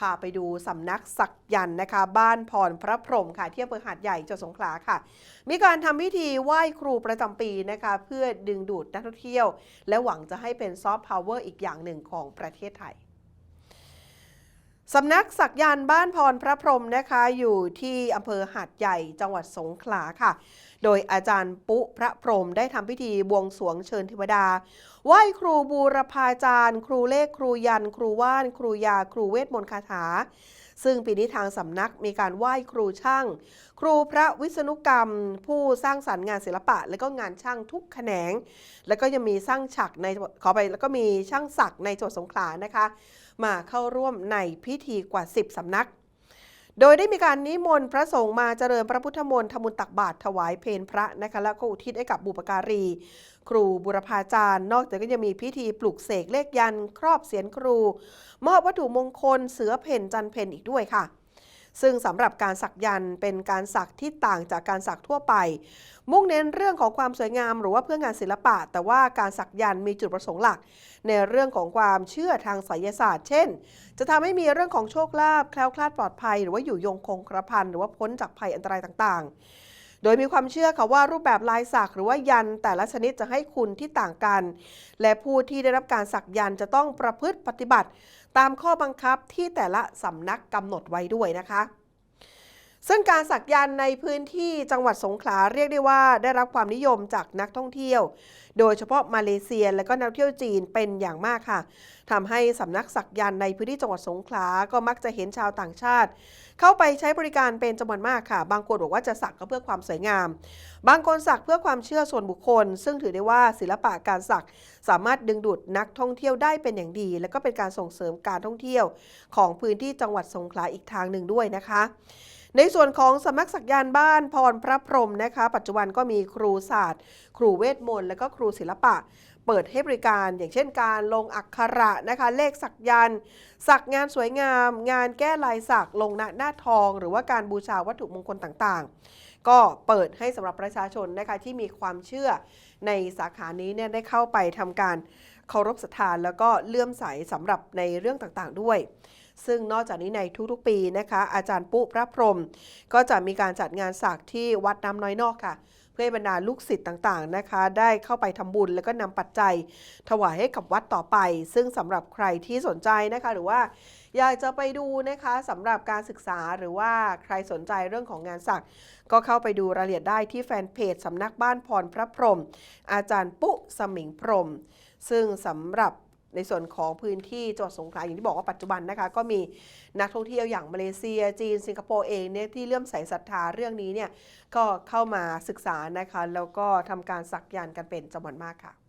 พาไปดูสำนักศักยันต์นะคะ บ้านพรพระพรหมค่ะที่อำเภอหาดใหญ่จังหวัดสงขลาค่ะ มีการทำพิธีไหว้ครูประจำปีนะคะ เพื่อดึงดูดนักท่องเที่ยว และหวังจะให้เป็นซอฟต์พาวเวอร์อีกอย่างหนึ่งของประเทศไทยสำนักศักยันต์บ้านพรพระพรมนะคะอยู่ที่อำเภอหาดใหญ่จังหวัดสงขลาค่ะโดยอาจารย์ปุ๊พระพรหมได้ทำพิธีบวงสรวงเชิญเทวดา ไหว้ครูบูรพาจารย์ ครูเลขครูยัน ครูว่าน ครูยา ครูเวทมนต์คาถา ซึ่งปีนี้ทางสำนักมีการไหว้ครูช่าง ครูพระวิษณุกรรม ผู้สร้างสรรค์งานศิลปะ และก็งานช่างทุกแขนง แล้วก็ยังมีสร้างฉักในขอไปแล้วก็มีช่างศักดิ์ในจังหวัดสงขลานะคะ มาเข้าร่วมในพิธีกว่า 10สำนัก โดยได้มีการนิมนต์พระสงฆ์มาเจริญพระพุทธมนต์ทำบุญตักบาตรถวายเพลพระนะคะแล้วก็อุทิศให้กับบุปการี ครูบุรพาจารย์ นอกจากก็ยังมีพิธีปลุกเสกเลขยัน ครอบเสียนครู มอบวัตถุมงคลเสือเพ่นจันเพนอีกด้วยค่ะ ซึ่งสำหรับการสักยันเป็นการสักที่ต่างจากการสักทั่วไป มุ่งเน้นเรื่องของความสวยงามหรือว่าเพื่องานศิลปะ แต่ว่าการสักยันมีจุดประสงค์หลัก ในเรื่องของความเชื่อทางไสยศาสตร์ เช่น จะทำให้มีเรื่องของโชคลาภแคล้วคลาดปลอดภัย หรือว่าอยู่ยงคงกระพันหรือว่าพ้นจากภัยอันตรายต่างๆ โดยมีความเชื่อค่ะว่ารูปแบบลายสักหรือว่ายันแต่ละชนิดจะให้คุณที่ต่างกัน และผู้ที่ได้รับการสักยันจะต้องประพฤติปฏิบัติ ตามข้อบังคับที่แต่ละสำนักกำหนดไว้ด้วยนะคะ ซึ่งการสักยันต์ในพื้นที่จังหวัดสงขลาเรียกได้ว่าได้รับความนิยมจากนักท่องเที่ยว โดยเฉพาะมาเลเซียและก็นักท่องเที่ยวจีนเป็นอย่างมากค่ะทำให้สำนักสักยันต์ในพื้นที่จังหวัดสงขลาก็มักจะเห็นชาวต่างชาติ เข้าไปใช้บริการเป็นจำนวนมากค่ะ บางคนบอกว่าจะสักก็เพื่อความสวยงาม บางคนสักเพื่อความเชื่อส่วนบุคคล ซึ่งถือได้ว่าศิลปะการสักสามารถดึงดูดนักท่องเที่ยวได้เป็นอย่างดี และก็เป็นการส่งเสริมการท่องเที่ยวของพื้นที่จังหวัดสงขลาอีกทางหนึ่งด้วยนะคะ ในส่วนของสำนักสักยานบ้านพรพระพรหมนะคะ ปัจจุบันก็มีครูศาสตร์ ครูเวทมนต์และก็ครูศิลปะ เปิดให้บริการ อย่างเช่นการลงอักขระนะคะ เลขสักยันต์สักงานสวยงาม งานแก้ลายสักลงหน้าหน้าทอง หรือว่าการบูชาวัตถุมงคลต่างๆ ก็เปิดให้สำหรับประชาชนนะคะที่มีความเชื่อในสาขานี้เนี่ยได้เข้าไปทำการ เคารพศรัทธาแล้วก็เลื่อมใสสำหรับในเรื่องต่างๆด้วย ซึ่งนอกจากนี้ในทุกๆปีนะคะ อาจารย์ปุ๊พระพรหมก็จะมีการจัดงานสักที่วัดน้ำน้อยนอกค่ะ พื่อให้บรรดาลูกศิษย์ต่างๆนะคะ ได้เข้าไปทำบุญแล้วก็นำปัจจัย ถวายให้กับวัดต่อไป ซึ่งสำหรับใครที่สนใจนะคะ หรือว่าอยากจะไปดูนะคะสำหรับการศึกษาหรือว่าใครสนใจเรื่องของงานสักก็เข้าไปดูรายละเอียดได้ที่แฟนเพจสำนักบ้านพรพระพรม อาจารย์ปุ๊สมิงพรม ซึ่งสำหรับ ในส่วนของพื้นที่จังหวัดสงขลาอย่างที่บอกว่าปัจจุบันนะคะ ก็มีนักท่องเที่ยวอย่างมาเลเซีย จีน สิงคโปร์เองเนี่ยที่เลื่อมใสศรัทธาเรื่องนี้เนี่ยก็เข้ามาศึกษานะคะ แล้วก็ทำการสักยันต์กันเป็นจำนวนมากค่ะ